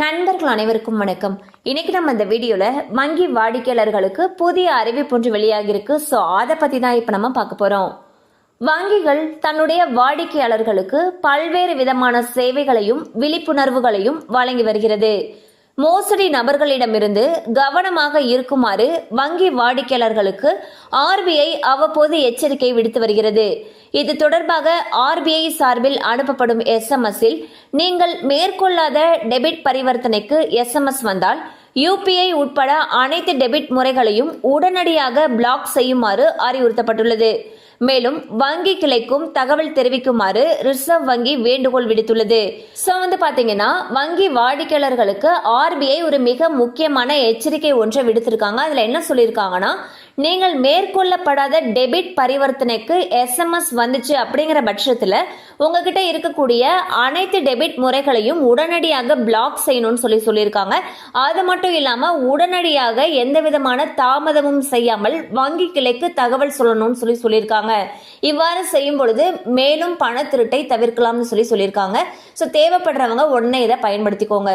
நண்பர்கள் அனைவருக்கும் வணக்கம். இன்னைக்கு நம்ம இந்த வீடியோவில் வங்கி வாடிக்கையாளர்களுக்கு புதிய அறிவிப்பு ஒன்று வெளியாகிருக்கு ஸோ அதை பற்றி தான் இப்போ நம்ம பார்க்க போகிறோம் வங்கிகள் தன்னுடைய வாடிக்கையாளர்களுக்கு பல்வேறு விதமான சேவைகளையும் விழிப்புணர்வுகளையும் வழங்கி வருகிறது. மோசடி நபர்களிடமிருந்து கவனமாக இருக்குமாறு வங்கி வாடிக்கையாளர்களுக்கு ஆர்பிஐ அவ்வப்போது எச்சரிக்கை விடுத்து வருகிறது. இது தொடர்பாக ஆர்பிஐ சார்பில் அனுப்பப்படும் எஸ்எம்எஸ்ஸில் நீங்கள் மேற்கொள்ளாத டெபிட் பரிவர்த்தனைக்கு எஸ்எம்எஸ் வந்தால் யூபிஐ உட்பட அனைத்து டெபிட் முறைகளையும் உடனடியாக பிளாக் செய்யுமாறு அறிவுறுத்தப்பட்டுள்ளது. மேலும் வங்கி கிளைக்கும் தகவல் தெரிவிக்குமாறு ரிசர்வ் வங்கி வேண்டுகோள் விடுத்துள்ளது. ஸோ வந்து பாத்தீங்கன்னா வங்கி வாடிக்கையாளர்களுக்கு ஆர்பிஐ ஒரு மிக முக்கியமான எச்சரிக்கை ஒன்றை விடுத்திருக்காங்க. அதுல என்ன சொல்லியிருக்காங்கன்னா நீங்கள் மேற்கொள்ளப்படாத டெபிட் பரிவர்த்தனைக்கு எஸ்எம்எஸ் வந்துச்சு அப்படிங்கிற பட்சத்தில் உங்ககிட்ட இருக்கக்கூடிய அனைத்து டெபிட் முறைகளையும் உடனடியாக பிளாக் செய்யணும்னு சொல்லி சொல்லியிருக்காங்க. அது மட்டும் இல்லாமல் உடனடியாக எந்த விதமான தாமதமும் செய்யாமல் வங்கி கிளைக்கு தகவல் சொல்லணும்னு சொல்லி சொல்லியிருக்காங்க. இவ்வாறு செய்யும் பொழுது மேலும் பண திருட்டை தவிர்க்கலாம்னு சொல்லி சொல்லியிருக்காங்க. ஸோ தேவைப்படுறவங்க உடனே இதை பயன்படுத்திக்கோங்க.